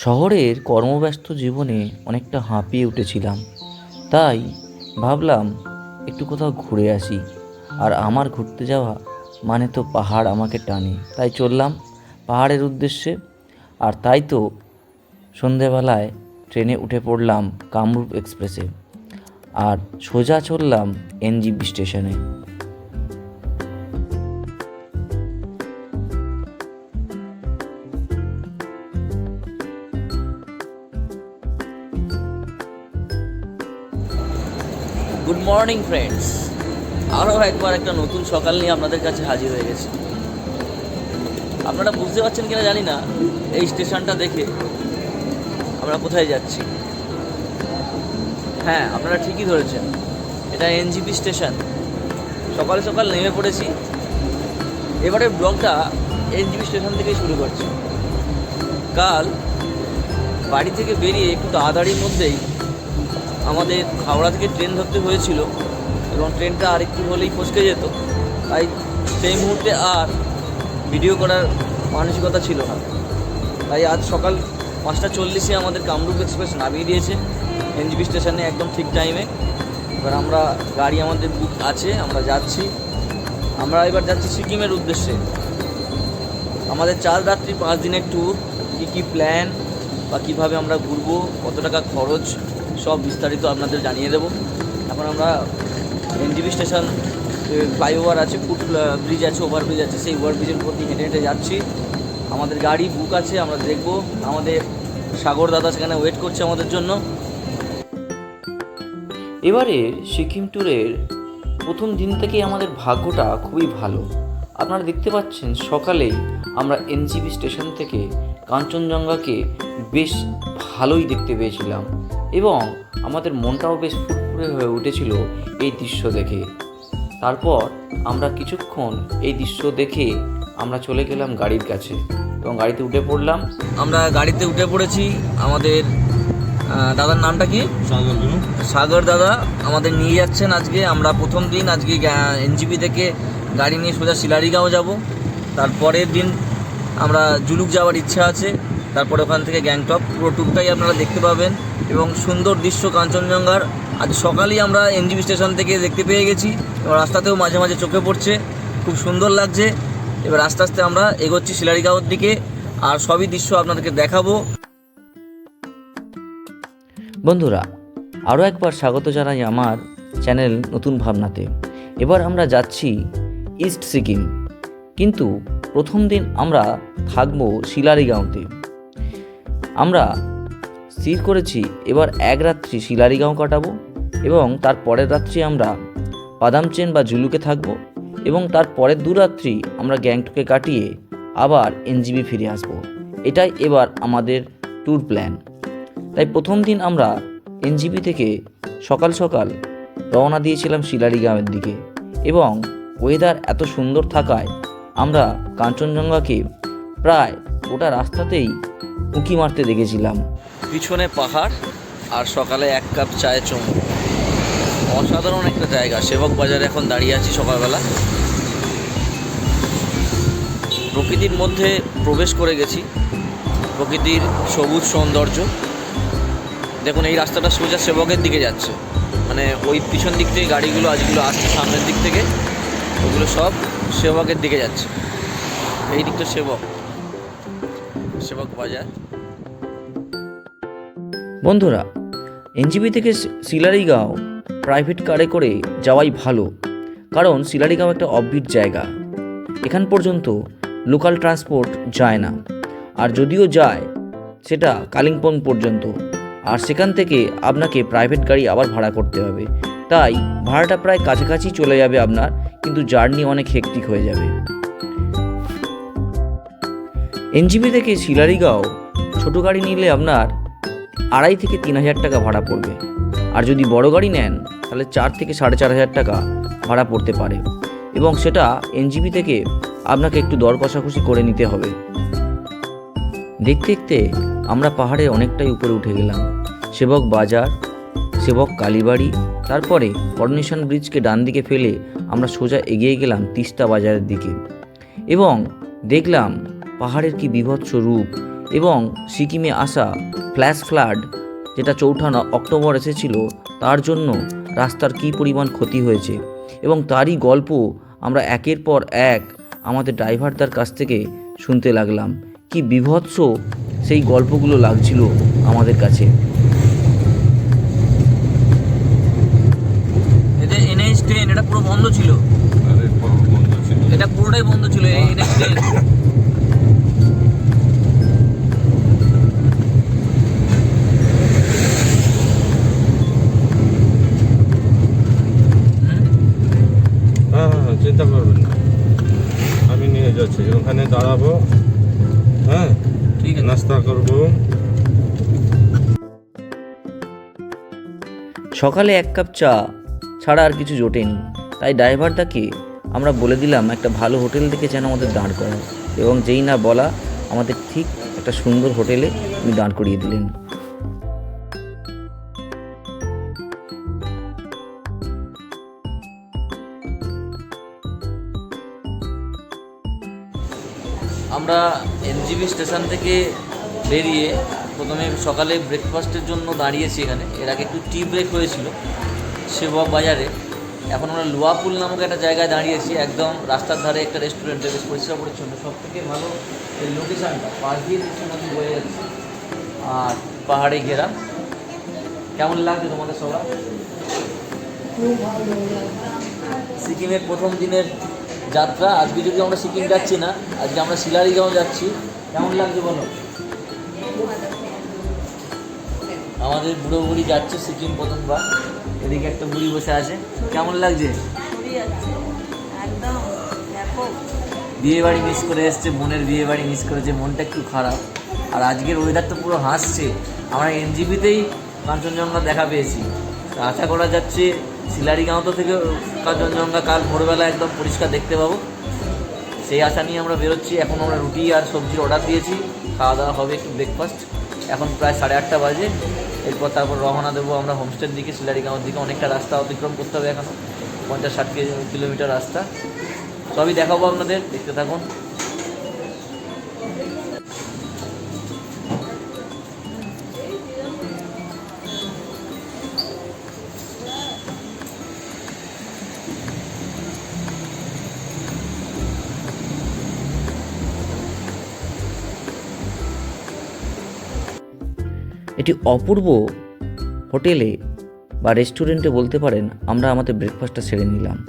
শহরের কর্মব্যস্ত জীবনে অনেকটা হাঁপিয়ে উঠেছিলাম। তাই ভাবলাম, একটু কোথাও ঘুরে আসি। আর আমার ঘুরতে যাওয়া মানে তো পাহাড় আমাকে টানে। তাই চললাম পাহাড়ের উদ্দেশ্যে। আর তাই তো সন্ধেবেলায় ট্রেনে উঠে পড়লাম কামরূপ এক্সপ্রেসে। আর সোজা চললাম এনজিবি স্টেশনে। মর্নিং ফ্রেন্ডস আরও একবার একটা নতুন সকাল নিয়ে আপনাদের কাছে হাজির হয়ে গেছি। আপনারা বুঝতে পারছেন কিনা জানি না, এই স্টেশনটা দেখে আমরা কোথায় যাচ্ছি। হ্যাঁ আপনারা ঠিকই ধরেছেন, এটা এনজিপি স্টেশন। সকাল সকাল নেমে পড়েছি। এবারে ব্লগটা এনজিপি স্টেশন থেকেই শুরু করছি। কাল বাড়ি থেকে বেরিয়ে একটু তাড়াতাড়ির মধ্যেই আমাদের হাওড়া থেকে ট্রেন ধরতে হয়েছিল এবং ট্রেনটা আর একটু হলেই ফসকে যেত। তাই সেই মুহূর্তে আর ভিডিও করার মানসিকতা ছিল না। তাই আজ সকাল পাঁচটা চল্লিশে আমাদের কামরূপ এক্সপ্রেস নামিয়ে দিয়েছে। এনজিবি স্টেশনে একদম ঠিক টাইমে। এবার আমরা গাড়ি আমাদের বুক আছে, আমরা যাচ্ছি। আমরা এবার যাচ্ছি সিকিমের উদ্দেশ্যে। আমাদের চার রাত্রি পাঁচ দিনের ট্যুর কী কী প্ল্যান বা কীভাবে আমরা ঘুরবো, কত টাকা খরচ সব বিস্তারিত আপনাদের জানিয়ে দেবো। এখন আমরা এনজিবি স্টেশন ফ্লাইওভার আছে, ফুট ব্রিজ আছে ওভার ব্রিজ আছে, সেই ওভার ব্রিজের উপর দিয়ে হেঁটে হেঁটে যাচ্ছি। আমাদের গাড়ি বুক আছে, আমরা দেখব। আমাদের সাগর দাদা সেখানে ওয়েট করছে আমাদের জন্য। এবারে সিকিম ট্যুরের প্রথম দিন থেকেই আমাদের ভাগ্যটা খুবই ভালো। আপনারা দেখতে পাচ্ছেন সকালেই আমরা এনজিবি স্টেশন থেকে কাঞ্চনজঙ্ঘাকে বেশ ভালোই দেখতে পেয়েছিলাম। এবং আমাদের মনটাও বেশ ফুরফুরে হয়ে উঠেছিল এই দৃশ্য দেখে। তারপর আমরা কিছুক্ষণ এই দৃশ্য দেখে আমরা চলে গেলাম গাড়ির কাছে এবং গাড়িতে উঠে পড়লাম। আমরা গাড়িতে উঠে পড়েছি আমাদের দাদার নামটা কি? সাগর সাগর দাদা আমাদের নিয়ে যাচ্ছেন আজকে। আমরা প্রথম দিন আজকে এনজিপি থেকে গাড়ি নিয়ে সোজা শিলারিগাঁও যাব। তারপরের দিন আমরা জুলুক যাওয়ার ইচ্ছা আছে। তারপরে ওখান থেকে গ্যাংটক। পুরো টুকটাই আপনারা দেখতে পাবেন। এবং সুন্দর দৃশ্য কাঞ্চনজঙ্ঘার। আজ সকালেই আমরা এনজিপি স্টেশন থেকে দেখতে পেয়ে গেছি। এবং রাস্তাতেও মাঝে মাঝে চোখে পড়ছে। খুব সুন্দর লাগছে। এবার আস্তে আস্তে আমরা এগোচ্ছি শিলারিগাঁওর দিকে। আর সবই দৃশ্য আপনাদেরকে দেখাবো। বন্ধুরা, আরও একবার স্বাগত জানাই আমার চ্যানেল নতুন ভাবনাতে। এবার আমরা যাচ্ছি ইস্ট সিকিম। কিন্তু প্রথম দিন আমরা থাকব শিলারিগাঁওতে আমরা স্থির করেছি, এবার এক রাত্রি শিলারিগাঁও কাটাবো এবং তার পরের রাত্রি আমরা বাদামচেন বা জুলুকে থাকব এবং তার পরের দু রাত্রি আমরা গ্যাংটকে কাটিয়ে আবার এনজিবি ফিরে আসব। এটাই এবার আমাদের ট্যুর প্ল্যান তাই প্রথম দিন আমরা এনজিপি থেকে সকাল সকাল রওনা দিয়েছিলাম শিলারি গ্রামের দিকে এবং ওয়েদার এত সুন্দর থাকায় আমরা কাঞ্চনজঙ্ঘাকে প্রায় গোটা রাস্তাতেই উঁকি মারতে দেখেছিলাম। পিছনে পাহাড় আর সকালে এক কাপ চায়ে চমক অসাধারণ একটা জায়গা। সেবক বাজারে এখন দাঁড়িয়ে আছি সকালবেলা। প্রকৃতির মধ্যে প্রবেশ করে গেছি। প্রকৃতির সবুজ সৌন্দর্য। দেখুন, এই রাস্তাটা সোজা সেবকের দিকে যাচ্ছে। মানে ওই পিছন দিক থেকে গাড়িগুলো, আজগুলো আসছে সামনের দিক থেকে, ওগুলো সব সেবকের দিকে যাচ্ছে। এই দিকটা সেবক। সেবক বাজার। বন্ধুরা, এনজিবি থেকে শিলারিগাঁও প্রাইভেট কারে করে যাওয়াই ভালো, কারণ শিলারিগাঁও একটা অববিট জায়গা। এখান পর্যন্ত লোকাল ট্রান্সপোর্ট যায় না। আর যদিও যায়, সেটা কালিম্পং পর্যন্ত। আর সেখান থেকে আপনাকে প্রাইভেট গাড়ি আবার ভাড়া করতে হবে। তাই ভাড়াটা প্রায় কাছাকাছি চলে যাবে আপনার, কিন্তু জার্নি অনেক হেক্টিক হয়ে যাবে। এনজিবি থেকে শিলারিগাঁও ছোট গাড়ি নিলে আপনার আড়াই থেকে তিন হাজার টাকা ভাড়া পড়বে। আর যদি বড় গাড়ি নেন, তাহলে চার থেকে সাড়ে চার হাজার টাকা ভাড়া পড়তে পারে। এবং সেটা এনজিবি থেকে আপনাকে একটু দর কষাকষি করে নিতে হবে। দেখতে দেখতে আমরা পাহাড়ে অনেকটাই উপরে উঠে গেলাম। সেবক বাজার, সেবক কালীবাড়ি, তারপরে করনেশন ব্রিজকে ডান দিকে ফেলে আমরা সোজা এগিয়ে গেলাম তিস্তা বাজারের দিকে। এবং দেখলাম পাহাড়ের কি বিভৎস রূপ এবং সিকিমে আসা ফ্ল্যাশ ফ্লাড যেটা চৌঠা অক্টোবর এসেছিল তার জন্য রাস্তার কী পরিমাণ ক্ষতি হয়েছে? এবং তারই গল্প আমরা একের পর এক আমাদের ড্রাইভারদার কাছ থেকে শুনতে লাগলাম। কি বিভৎস সেই গল্পগুলো লাগছিল আমাদের কাছে। এদের এনএইচ টেন এটা পুরো বন্ধ ছিল। বন্ধ ছিল। এটা পুরোটাই বন্ধ ছিল এনএইচ টেন চিন্তা করবেন না। আমি নিয়ে যাচ্ছি। ওখানে দাঁড়াবো। হ্যাঁ? ঠিক আছে। নাস্তা করব। সকালে এক কাপ চা ছাড়া আর কিছু জোটেনি। তাই ড্রাইভারটাকে আমরা বলে দিলাম একটা ভালো হোটেল থেকে যেন আমাদের দাঁড় করায়। এবং যেই না বলা আমাদের ঠিক একটা সুন্দর হোটেলে উনি দাঁড় করিয়ে দিলেন। আমরা এনজিবি স্টেশন থেকে বেরিয়ে প্রথমে সকালে ব্রেকফাস্টের জন্য দাঁড়িয়েছি এখানে। এর আগে একটু টি ব্রেক হয়েছিল সেবক বাজারে। এখন আমরা লোয়াপুল নামক একটা জায়গায় দাঁড়িয়েছি একদম রাস্তার ধারে একটা রেস্টুরেন্টে বেশ পরিষ্কার পরিচ্ছন্ন। সব থেকে ভালো এই লোকেশানটা পাশ দিয়ে কিছু নদী বয়ে যাচ্ছে। আর পাহাড়ে ঘেরা। কেমন লাগছে তোমাদের সবার? সিকিমের প্রথম দিনের যাত্রা আজকে যদি আমরা সিকিম যাচ্ছি না আজকে আমরা শিলারিগাঁও যাচ্ছি কেমন লাগছে বলো? আমাদের বুড়ো বুড়ি যাচ্ছে সিকিম প্রথমবার এদিকে একটা বুড়ি বসে আছে কেমন লাগছে? বিয়ে বাড়ি মিস করে এসছে বোনের বিয়ে বাড়ি মিস করেছে মনটা একটু খারাপ। আর আজকের ওয়েদার তো পুরো হাসছে আমরা এনজিপিতেই কাঞ্চনজঙ্ঘা দেখা পেয়েছি। আশা করা যাচ্ছে শিলারিগাঁও তো থেকে কাঞ্চনজঙ্ঘা কাল ভোরবেলা একদম পরিষ্কার দেখতে পাবো। সেই আশা নিয়ে আমরা বেরোচ্ছি। এখন আমরা রুটি আর সবজির অর্ডার দিয়েছি। খাওয়া দাওয়া হবে একটু ব্রেকফাস্ট এখন প্রায় সাড়ে আটটা বাজে। এরপর তারপর রওনা দেবো আমরা হোমস্টের দিকে শিলারি শিলারিগাঁওর দিকে। অনেকটা রাস্তা অতিক্রম করতে হবে এখনও পঞ্চাশ ষাট কিলোমিটার রাস্তা। সবই দেখাবো আপনাদের। দেখতে থাকুন। এটি অপূর্ব হোটেলে বা রেস্টুরেন্টে বলতে পারেন, আমরা আমাদের ব্রেকফাস্টটা সেরে নিলাম।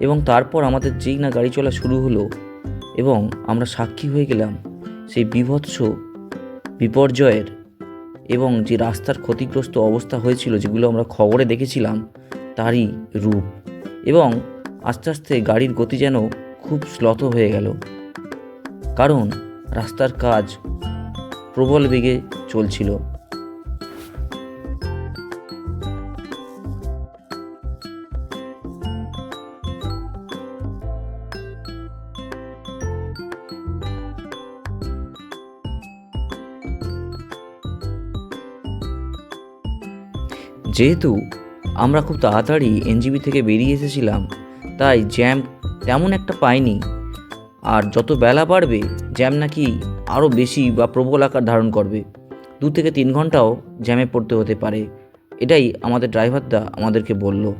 এবং তারপর আমাদের যেই না গাড়ি চলা শুরু হলো এবং আমরা সাক্ষী হয়ে গেলাম সেই বিভৎস বিপর্যয়ের এবং যে রাস্তার ক্ষতিগ্রস্ত অবস্থা হয়েছিল, যেগুলো আমরা খবরে দেখেছিলাম, তারই রূপ। এবং আস্তে আস্তে গাড়ির গতি যেন খুব শ্লথ হয়ে গেল। কারণ রাস্তার কাজ প্রবল বেগে চলছিল। যেহেতু আমরা খুব তাড়াতাড়ি এনজিবি থেকে বেরিয়ে এসেছিলাম তাই জ্যাম তেমন একটা পাইনি। আর যত বেলা বাড়বে জ্যাম নাকি আরও বেশি বা প্রবল আকার ধারণ করবে। দু থেকে তিন ঘন্টাও জ্যামে পড়তে হতে পারে। এটাই আমাদের ড্রাইভারদা আমাদেরকে বলল।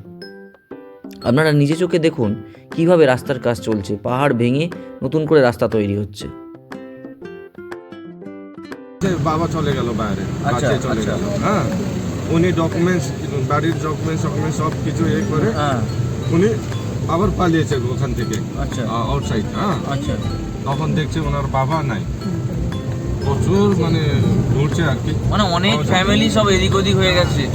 আপনারা নিজে চোখে দেখুন কীভাবে রাস্তার কাজ চলছে। পাহাড় ভেঙে নতুন করে রাস্তা তৈরি হচ্ছে। বাবা চলে গেল বাইরে আচ্ছা, চলে আচ্ছা। গেল হ্যাঁ। উনি ডকুমেন্টস বাড়ির ডকুমেন্টস ডকুমেন্টস সব কিছু এ করে হ্যাঁ। উনি আবার পালিয়েছে ওখান থেকে। আচ্ছা। আউটসাইড হ্যাঁ। আচ্ছা। তখন দেখছে ওনার বাবা নাই। প্রচুর মানে ঘুরছে আর কি। মানে অনেক ফ্যামিলি সব এদিক ওদিক হয়ে গেছে।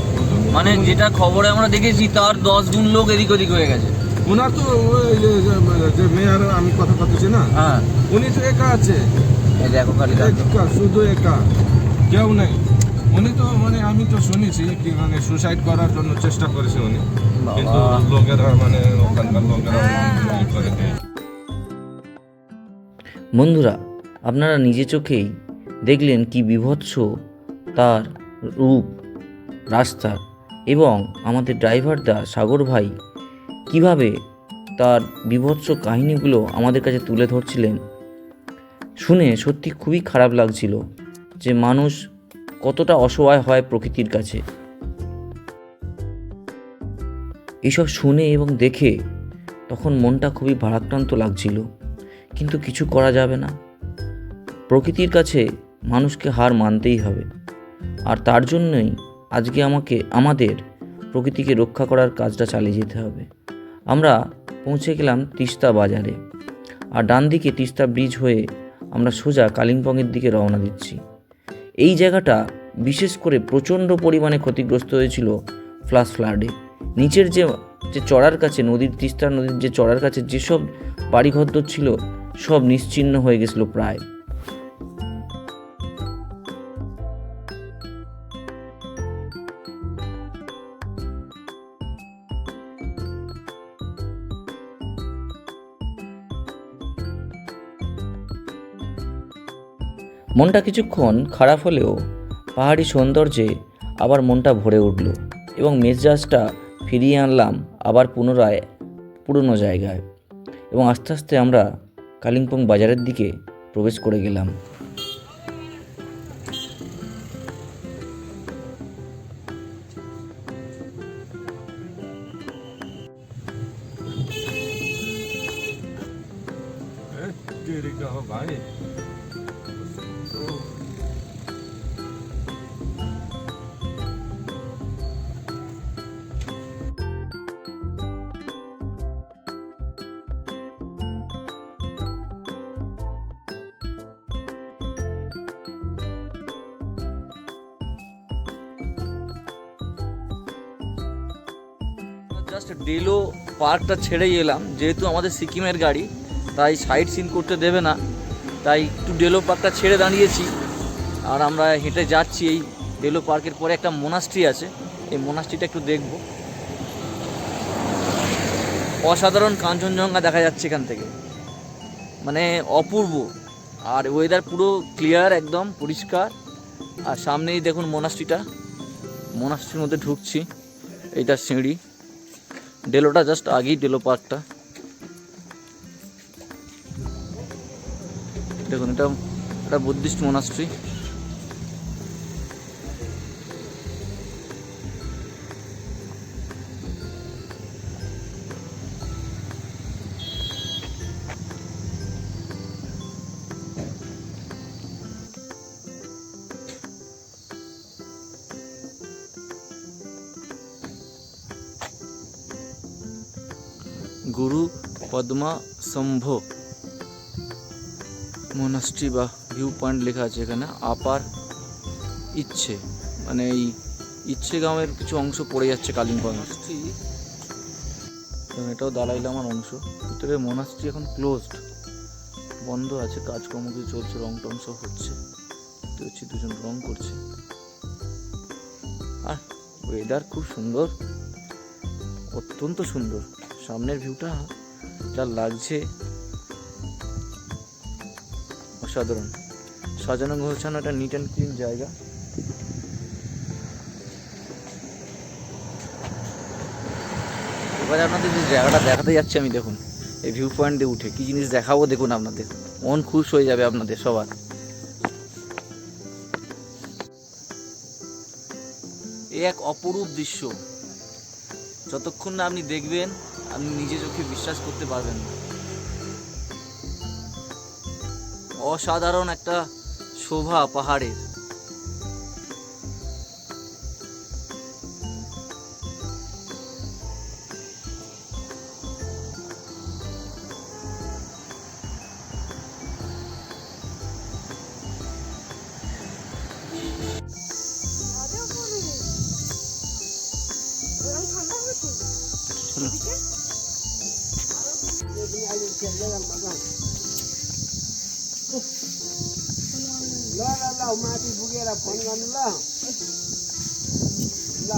মানে যেটা খবরে আমরা দেখেছি তার দশ গুণ লোক এদিক ওদিক হয়ে গেছে। ওনার তো ওই যে- মেয়ার আমি কথা বলতেছি না। হ্যাঁ। উনি তো একা আছে। দেখো খালি শুধু একা কেউ নেই। উনি তো মানে আমি তো শুনেছি কি মানে সুসাইড করার জন্য চেষ্টা করেছে উনি। কিন্তু লোকেরা মানে ওখানকার লোকেরা করে বন্ধুরা আপনারা নিজে চোখেই দেখলেন কি বিভৎস তার রূপ রাস্তা এবং আমাদের ড্রাইভারদা সাগর ভাই কীভাবে তার বিভৎস কাহিনীগুলো আমাদের কাছে তুলে ধরছিলেন। শুনে সত্যি খুবই খারাপ লাগছিল যে মানুষ কতটা অসহায় হয় প্রকৃতির কাছে। এইসব শুনে এবং দেখে তখন মনটা খুবই ভারাক্রান্ত লাগছিল। কিন্তু কিছু করা যাবে না। প্রকৃতির কাছে মানুষকে হার মানতেই হবে। আর তার জন্যই আজকে আমাকে, আমাদের প্রকৃতিকে রক্ষা করার কাজটা চালিয়ে যেতে হবে। আমরা পৌঁছে গেলাম তিস্তা বাজারে। আর ডান দিকে তিস্তা ব্রিজ হয়ে আমরা সোজা কালিম্পংয়ের দিকে রওনা দিচ্ছি। এই জায়গাটা বিশেষ করে প্রচণ্ড পরিমাণে ক্ষতিগ্রস্ত হয়েছিল ফ্লাশ ফ্লাডে। নিচের যে যে চড়ার কাছে, নদীর তিস্তা নদীর যে চড়ার কাছে যেসব বাড়িঘর ছিল, সব নিশ্চিহ্ন হয়ে গেছিল প্রায়। মনটা কিছুক্ষণ খারাপ হলেও পাহাড়ি সৌন্দর্যে আবার মনটা ভরে উঠল এবং মেজাজটা ফিরিয়ে আনলাম আবার পুনরায় পুরনো জায়গায় এবং আস্তে আস্তে আমরা কালিম্পং বাজারের দিকে প্রবেশ করে গেলাম। ए, দিলো পার্কটা ছেড়েই এলাম। যেহেতু আমাদের সিকিমের গাড়ি, তাই সাইড সিন করতে দেবে না। তাই একটু ডেলো পার্কটা ছেড়ে দাঁড়িয়েছি। আর আমরা হেঁটে যাচ্ছি এই ডেলো পার্কের পরে একটা মোনাস্ট্রি আছে। এই মোনাস্ট্রিটা একটু দেখব। অসাধারণ কাঞ্চনজঙ্ঘা দেখা যাচ্ছে এখান থেকে। মানে অপূর্ব। আর ওয়েদার পুরো ক্লিয়ার একদম পরিষ্কার। আর সামনেই দেখুন মোনাস্ট্রিটা মোনাস্ট্রির মধ্যে ঢুকছি। এইটা সিঁড়ি। ডেলোটা জাস্ট আগেই ডেলো পার্কটা। দেখুন এটা এটা Buddhist monastery Guru Padma Sambhava monastery বা ভিউ পয়েন্ট লেখা আছে এখানে আপার ইচ্ছে। মানে এই ইচ্ছে গ্রামের কিছু অংশ পড়ে যাচ্ছে কালিম্পং। এটাও দালাই লামার অংশ। ভিতরে মোনাস্ট্রি এখন ক্লোজড বন্ধ আছে কাজকর্ম কিছু চলছে রং টং সব হচ্ছে। দেখতে হচ্ছে দুজন রং করছে। আর ওয়েদার খুব সুন্দর। অত্যন্ত সুন্দর। সামনের ভিউটা যা লাগছে। অসাধারণ। সাজানো গোছানো একটা নিট অ্যান্ড ক্লিন জায়গা। এবারে আপনাদের যে জায়গাটা দেখাতে যাচ্ছি আমি, দেখুন, এই ভিউ পয়েন্টে উঠে। কি জিনিস দেখাবো, দেখুন আপনাদের। মন খুশ হয়ে যাবে আপনাদের সবার। এ এক অপরূপ দৃশ্য। যতক্ষণ না আপনি দেখবেন আপনি নিজে চোখে বিশ্বাস করতে পারবেন না। অসাধারণ একটা শোভা পাহাড়ের। ल ल ल माथि पुगेर फोन गर्नु ल ल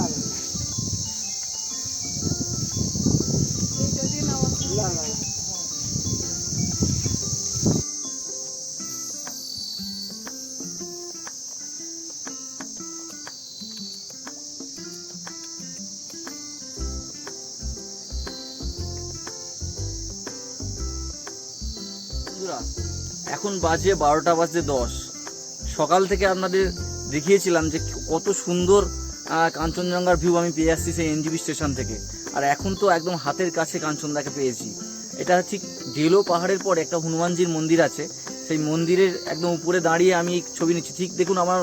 ल ल এখন বাজে বারোটা বাজে দশ। সকাল থেকে আপনাদের দেখিয়েছিলাম যে কত সুন্দর কাঞ্চনজঙ্ঘার ভিউ আমি পেয়ে আসছি সেই এনজিবি স্টেশন থেকে। আর এখন তো একদম হাতের কাছে কাঞ্চনদাকে পেয়েছি। এটা ঠিক ডেলো পাহাড়ের পরে একটা হনুমানজির মন্দির আছে। সেই মন্দিরের একদম উপরে দাঁড়িয়ে আমি ছবি নিচ্ছি। ঠিক দেখুন আমার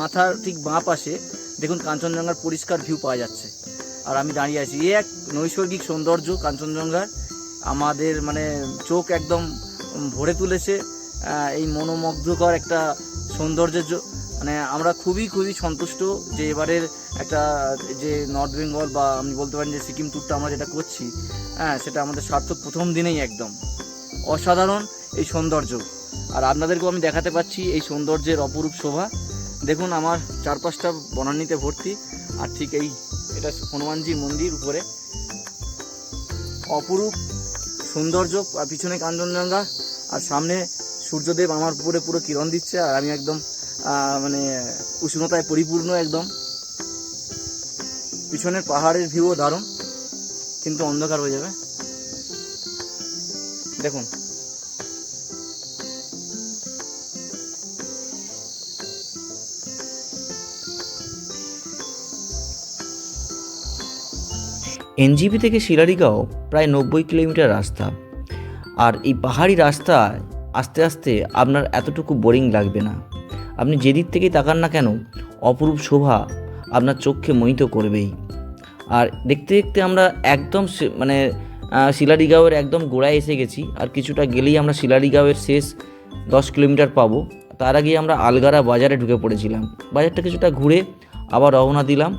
মাথার ঠিক বাঁ পাশে দেখুন কাঞ্চনজঙ্ঘার পরিষ্কার ভিউ পাওয়া যাচ্ছে। আর আমি দাঁড়িয়ে আছি। এ এক নৈসর্গিক সৌন্দর্য কাঞ্চনজঙ্ঘার। আমাদের মানে চোখ একদম ভরে তুলেছে। এই মনোমুগ্ধকর একটা সৌন্দর্যের জ- মানে আমরা খুবই খুবই সন্তুষ্ট যে এবারের একটা যে নর্থ বেঙ্গল বা আপনি বলতে পারেন যে সিকিম ট্যুরটা আমরা যেটা করছি হ্যাঁ সেটা আমাদের সার্থক প্রথম দিনেই একদম। অসাধারণ এই সৌন্দর্য। আর আপনাদেরকেও আমি দেখাতে পাচ্ছি এই সৌন্দর্যের অপরূপ শোভা। দেখুন আমার চারপাশটা বনানীতে ভর্তি, আর ঠিক এই, এটা হনুমানজির মন্দির উপরে। অপরূপ সৌন্দর্য, আর পিছনে কাঞ্চনজঙ্ঘা, আর সামনে সূর্যদেব আমার উপরে পুরো কিরণ দিচ্ছে আর আমি একদম মানে উষ্ণতায় পরিপূর্ণ একদম। পিছনের পাহাড়ের ভিউও দারুণ, কিন্তু অন্ধকার হয়ে যাবে। দেখুন। এনজিপি থেকে শিলারিগাঁও প্রায় নব্বই কিলোমিটার রাস্তা। আর এই পাহাড়ি রাস্তা আস্তে আস্তে আপনার এতটুকু বোরিং লাগবে না। আপনি যেদিক থেকেই তাকান না কেন, অপরূপ শোভা আপনার চোখকে মোহিত করবেই। আর দেখতে দেখতে আমরা একদম মানে শিলারিগাঁওয়ের একদম গোড়ায় এসে গেছি। আর কিছুটা গেলেই আমরা শিলারিগাঁওয়ের শেষ দশ কিলোমিটার পাবো। তার আগে আমরা আলগারা বাজারে ঢুকে পড়েছিলাম। বাজারটা কিছুটা ঘুরে আবার রওনা দিলাম।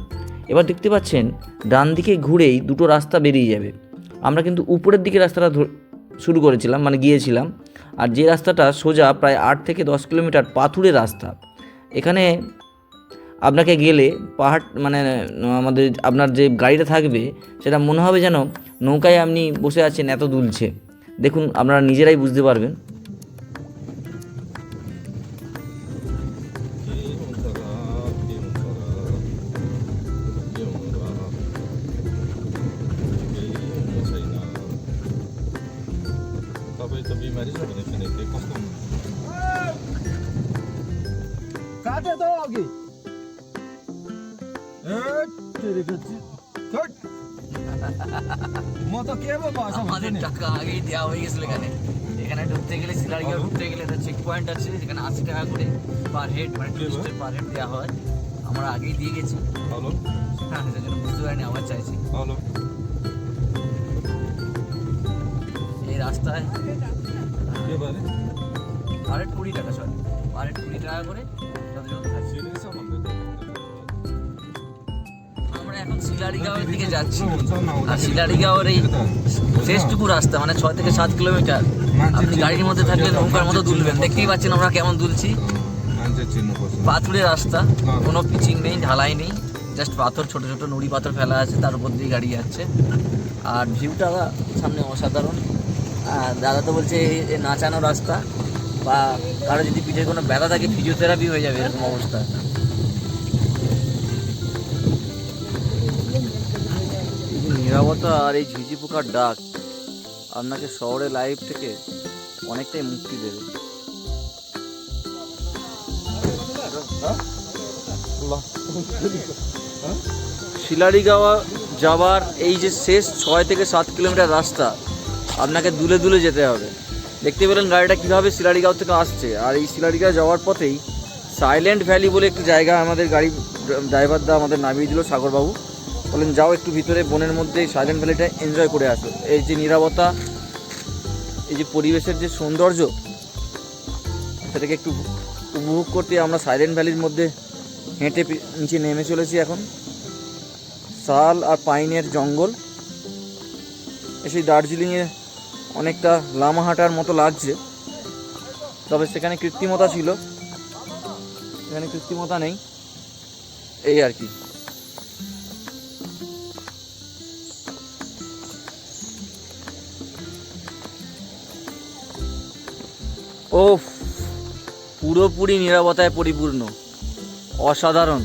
এবার দেখতে পাচ্ছেন, ডান দিকে ঘুরেই দুটো রাস্তা বেরিয়ে যাবে। আমরা কিন্তু উপরের দিকে রাস্তাটা শুরু করেছিলাম মানে গিয়েছিলাম। আর যে রাস্তাটা সোজা প্রায় আট থেকে দশ কিলোমিটার পাথুরের রাস্তা। এখানে আপনাকে গেলে পাহাড় মানে আমাদের আপনার যে গাড়িটা থাকবে, সেটা মনে হবে যেন নৌকায় আপনি বসে আছেন এত দুলছে। দেখুন, আপনারা নিজেরাই বুঝতে পারবেন। ঘুরতে গেলে সিলারিয়া ঘুরতে গেলে তার চেক পয়েন্ট আছে যেখানে আশি টাকা করে পার হেড মানে টুরিস্টের পার হেড দেওয়া হয়। আমরা আগেই দিয়ে গেছি। ভালো। হ্যাঁ সেজন্য বুঝতে পারিনি আবার চাইছি। ভালো। এই রাস্তায় পার হেড কুড়ি টাকা সরি পার হেড কুড়ি টাকা করে যতজন খাচ্ছি এখন শিলারিগাঁওয়ের দিকে যাচ্ছি। আর শিলারিগাঁওয়ের এই শেষটুকু রাস্তা মানে ছয় থেকে সাত কিলোমিটার। আপনি গাড়ির মধ্যে থাকলে নৌকার মতো দুলবেন। দেখতেই পাচ্ছেন আমরা কেমন দুলছি। পাথুরে রাস্তা কোনো পিচিং নেই ঢালাই নেই। জাস্ট পাথর ছোট ছোট নুড়ি পাথর ফেলা আছে তার উপর দিয়ে গাড়ি যাচ্ছে। আর ভিউটা সামনে অসাধারণ। আর দাদা তো বলছে নাচানো রাস্তা বা কারও যদি পিঠে কোনো ব্যথা থাকে ফিজিওথেরাপি হয়ে যাবে এরকম অবস্থা। নিরাপত্তা আর এই ঝিঝি পোকার ডাক। আপনাকে শহরের লাইফ থেকে অনেকটাই মুক্তি দেবে। শিলারিগাঁওয়া যাওয়ার এই যে শেষ ছয় থেকে সাত কিলোমিটার রাস্তা, আপনাকে দুলে দুলে যেতে হবে। দেখতে পেলেন গাড়িটা কীভাবে শিলারিগাঁও থেকে আসছে। আর এই শিলারিগাঁও যাওয়ার পথেই সাইলেন্ট ভ্যালি বলে একটি জায়গা আমাদের গাড়ি ড্রাইভার দা আমাদের নামিয়ে দিল সাগরবাবু। বললেন যাও একটু ভিতরে, বনের মধ্যে সাইলেন্ট ভ্যালিটা এনজয় করে আসো। এই যে নিরাপত্তা, এই যে পরিবেশের যে সৌন্দর্য, সেটাকে একটু উপভোগ করতে আমরা সাইলেন্ট ভ্যালির মধ্যে হেঁটে নিচে নেমে চলেছি এখন। শাল আর পাইনের জঙ্গল। এসে দার্জিলিংয়ে অনেকটা লামাহাটার মতো লাগছে। তবে সেখানে কৃত্রিমতা ছিল। এখানে কৃত্রিমতা নেই। এই আর কি। ও পুরোপুরি নিরাপত্তায় পরিপূর্ণ, অসাধারণ।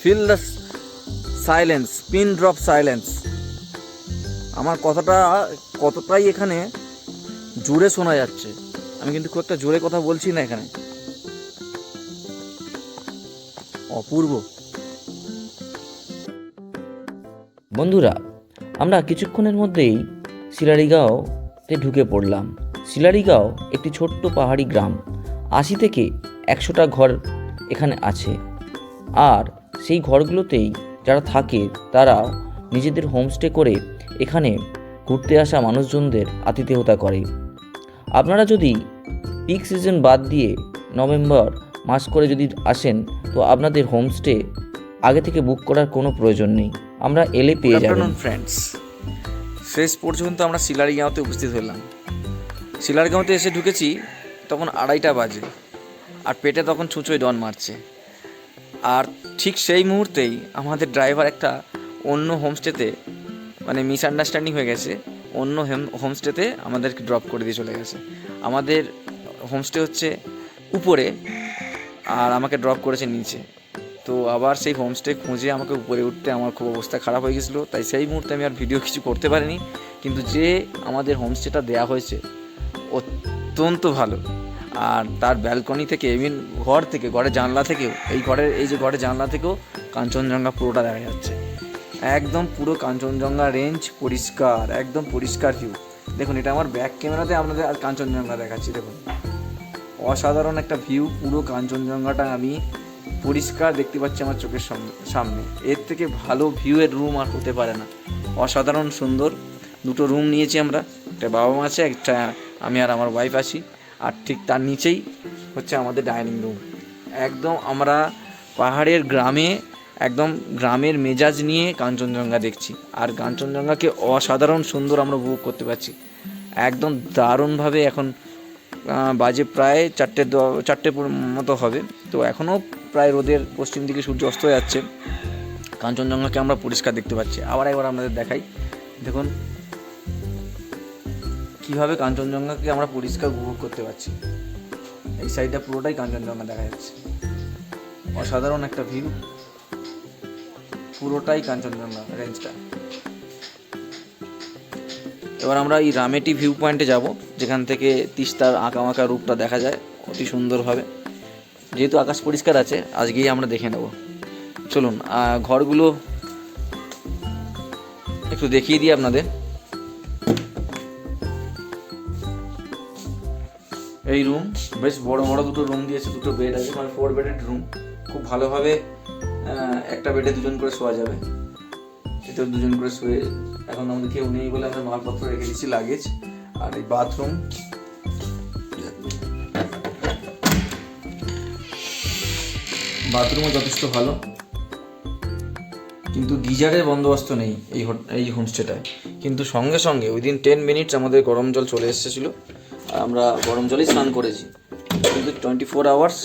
Feel the silence pin drop silence আমার কথাটা, কতটাই এখানে জোরে শোনা যাচ্ছে, আমি কিন্তু খুব একটা জোরে কথা বলছি না এখানে। অপূর্ব। বন্ধুরা, আমরা কিছুক্ষণের মধ্যেই শিলারিগাঁওতে ঢুকে পড়লাম। শিলারিগাঁও একটি ছোট্ট পাহাড়ি গ্রাম। আশি থেকে একশোটা ঘর এখানে আছে। আর সেই ঘরগুলোতেই যারা থাকে, তারা নিজেদের হোমস্টে করে এখানে ঘুরতে আসা মানুষজনদের আতিথেয়তা করে। আপনারা যদি পিক সিজন বাদ দিয়ে নভেম্বর মাস করে যদি আসেন, তো আপনাদের হোমস্টে আগে থেকে বুক করার কোনো প্রয়োজন নেই। আমরা এলে পেয়ে যাবেন। ফ্রেন্ডস শেষ পর্যন্ত আমরা শিলারিগাঁওতে উপস্থিত হলাম। শিলারগাঁওতে এসে ঢুকেছি, তখন আড়াইটা বাজে, আর পেটে তখন ছুঁচোয় ডন মারছে। আর ঠিক সেই মুহূর্তেই আমাদের ড্রাইভার একটা অন্য হোমস্টেতে মানে মিসআন্ডারস্ট্যান্ডিং হয়ে গেছে, অন্য হোমস্টেতে আমাদেরকে ড্রপ করে দিয়ে চলে গেছে। আমাদের হোমস্টে হচ্ছে উপরে, আর আমাকে ড্রপ করেছে নিচে। তো আবার সেই হোমস্টে খুঁজে আমাকে উপরে উঠতে আমার খুব অবস্থা খারাপ হয়ে গেছিল। তাই সেই মুহূর্তে আমি আর ভিডিও কিছু করতে পারিনি। কিন্তু যে আমাদের হোমস্টেটা দেওয়া হয়েছে, অত্যন্ত ভালো। আর তার ব্যালকনি থেকে এমিন ঘর থেকে, ঘরের জানলা থেকেও, এই ঘরের, এই যে ঘরের জানলা থেকেও কাঞ্চনজঙ্ঘা পুরোটা দেখা যাচ্ছে। একদম পুরো কাঞ্চনজঙ্ঘা রেঞ্জ পরিষ্কার, একদম পরিষ্কার ভিউ দেখুন, এটা আমার ব্যাক ক্যামেরাতে আপনাদের আর কাঞ্চনজঙ্ঘা দেখাচ্ছি, দেখুন। অসাধারণ একটা ভিউ পুরো কাঞ্চনজঙ্ঘাটা আমি পরিষ্কার দেখতে পাচ্ছি আমার চোখের সামনে- এর থেকে ভালো ভিউয়ের রুম আর হতে পারে না। অসাধারণ সুন্দর। দুটো রুম নিয়েছি আমরা। একটা বাবা মা আছে, একটা আমি আর আমার ওয়াইফ আছি। আর ঠিক তার নিচেই হচ্ছে আমাদের ডাইনিং রুম একদম আমরা পাহাড়ের গ্রামে, একদম গ্রামের মেজাজ নিয়ে কাঞ্চনজঙ্ঘা দেখছি। আর কাঞ্চনজঙ্ঘাকে অসাধারণ সুন্দর আমরা উপভোগ করতে পারছি। একদম দারুণভাবে এখন বাজে প্রায় চারটে চারটে মতো হবে। তো এখনও প্রায় রোদের পশ্চিম দিকে সূর্য অস্ত হয়ে যাচ্ছে। কাঞ্চনজঙ্ঘাকে আমরা পরিষ্কার দেখতে পাচ্ছি। আবার একবার আপনাদের দেখাই। দেখুন, কীভাবে কাঞ্চনজঙ্ঘাকে আমরা পরিষ্কার উপভোগ করতে পারছি। এই সাইডটা পুরোটাই কাঞ্চনজঙ্ঘা দেখা যাচ্ছে। অসাধারণ একটা ভিউ। পুরোটাই কাঞ্চনজঙ্ঘা রেঞ্জটা। এবার আমরা এই রামেটি ভিউ পয়েন্টে যাব, যেখান থেকে তিস্তার আঁকামাকা রূপটা দেখা যায়। অতি সুন্দরভাবে। যেহেতু আকাশ পরিষ্কার আছে, আজকেই আমরা দেখে নেব। চলুন ঘরগুলো একটু দেখিয়ে দিই আপনাদের। এই রুম বেশ বড় বড় দুটো রুম দিয়েছে, দুটো বেড আছে মানে ফোর বেডেড রুম খুব ভালোভাবে একটা বেডে দুজন করে শোয়া যাবে। এতেও দুজন করে শুয়ে এখন আমাদের কেউ নেই বলে আমরা মালপত্র রেখে দিচ্ছি লাগেজ আর এই বাথরুম বাথরুমও যথেষ্ট ভালো। কিন্তু গিজারের বন্দোবস্ত নেই এই এই হোমস্টেটায়। কিন্তু সঙ্গে সঙ্গে উইদিন টেন মিনিটস আমাদের গরম জল চলে এসেছিল। আর আমরা গরম জলেই স্নান করেছি। কিন্তু twenty four hours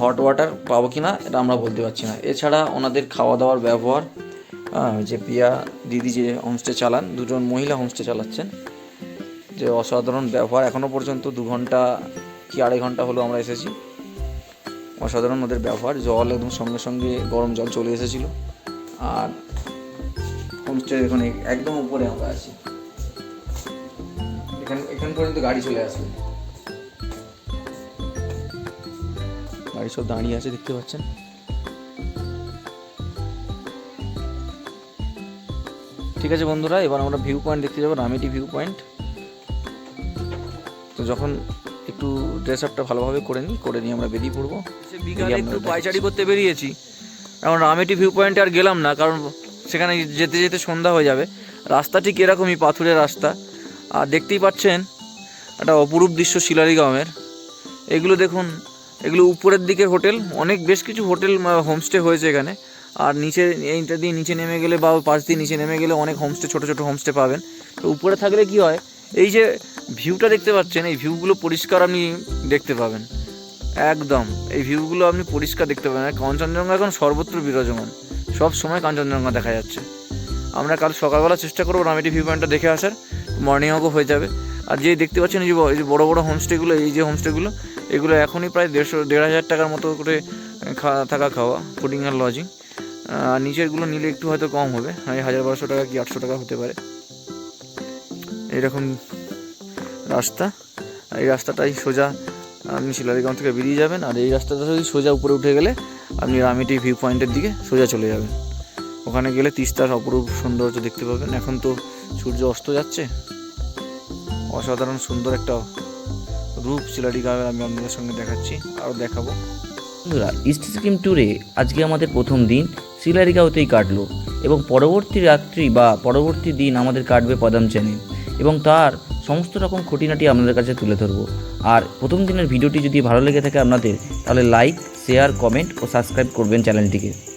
hot water পাবো কি না এটা আমরা বলতে পারছি না। এছাড়া ওনাদের খাওয়া দাওয়ার ব্যবহার যে পিয়া দিদি যে হোমস্টে চালান, দুজন মহিলা হোমস্টে চালাচ্ছেন, যে অসাধারণ ব্যবহার। এখনও পর্যন্ত দু ঘণ্টা কি আড়াই ঘণ্টা হলো আমরা এসেছি। অসাধারণ ওদের ব্যবহার, জল একদম সঙ্গে সঙ্গে গরম জল চলে এসেছিল। আর হোমস্টে এখানে একদম উপরে আমরা আছি। এখান এখান পর্যন্ত গাড়ি চলে আসবে। গাড়ি সব দাঁড়িয়ে আছে, দেখতে পাচ্ছেন। ঠিক আছে বন্ধুরা, এবার আমরা ভিউ পয়েন্ট দেখতে যাব, রামেটি ভিউ পয়েন্ট তো যখন একটু ড্রেস আপটা ভালোভাবে করে নিই করে নিয়ে আমরা বেরিয়ে পড়ব। বিকালে একটু পাইচারি করতে বেরিয়েছি। এখন রামেটি ভিউ পয়েন্টে আর গেলাম না কারণ সেখানে যেতে যেতে সন্ধ্যা হয়ে যাবে। রাস্তা ঠিক এরকমই পাথুরের রাস্তা। আর দেখতেই পাচ্ছেন একটা অপরূপ দৃশ্য শিলারিগাঁওয়ের এগুলো দেখুন এগুলো উপরের দিকের হোটেল। অনেক বেশ কিছু হোটেল হোমস্টে হয়েছে এখানে। আর নিচে এইটা দিয়ে নিচে নেমে গেলে বা পাশ দিয়ে নিচে নেমে গেলে অনেক হোমস্টে ছোটো ছোটো হোমস্টে পাবেন। তো উপরে থাকলে কি হয় এই যে ভিউটা দেখতে পাচ্ছেন, এই ভিউগুলো পরিষ্কার আপনি দেখতে পাবেন। একদম, এই ভিউগুলো আপনি পরিষ্কার দেখতে পাবেন। কাঞ্চনজঙ্ঘা এখন সর্বত্র বিরাজমান। সব সময় কাঞ্চনজঙ্ঘা দেখা যাচ্ছে। আমরা কাল সকালবেলা চেষ্টা করব আমি রামেটি ভিউ পয়েন্টটা দেখে আসার। মর্নিং ওয়াকও হয়ে যাবে। আর যে দেখতে পাচ্ছেন, এই যে বড়ো বড়ো হোমস্টেগুলো এই যে হোমস্টেগুলো এগুলো এখনই প্রায় দেড়শো দেড় হাজার টাকার মতো করে থাকা খাওয়া ফুডিং আর লজিং আর নিচেরগুলো নিলে একটু হয়তো কম হবে। হাজার বারোশো টাকা কি আটশো টাকা হতে পারে। এরকম রাস্তা, আর এই রাস্তাটাই সোজা আপনি শিলারিগ্রাম থেকে বেরিয়ে যাবেন, আর এই রাস্তাটা যদি সোজা উপরে উঠে গেলে আপনি রামিটি ভিউ পয়েন্টের দিকে সোজা চলে যাবেন। ওখানে গেলে তিস্তার অপরূপ সৌন্দর্য দেখতে পাবেন। এখন তো সূর্য অস্ত যাচ্ছে। অসাধারণ সুন্দর একটা রূপ শিলারি গ্রামের আমি আপনাদের সঙ্গে দেখাচ্ছি, আরও দেখাবো। বন্ধুরা ইস্ট সিকিম ট্যুরে আজকে আমাদের প্রথম দিন শিলারিগাঁওতেই কাটলো এবং পরবর্তী রাত্রি বা পরবর্তী দিন আমাদের কাটবে পদাম চ্যানেল এবং তার সমস্ত রকম খুঁটিনাটি আপনাদের কাছে তুলে ধরবো। আর প্রথম দিনের ভিডিওটি যদি ভালো লেগে থাকে আপনাদের, তাহলে লাইক শেয়ার কমেন্ট ও সাবস্ক্রাইব করবেন চ্যানেলটিকে।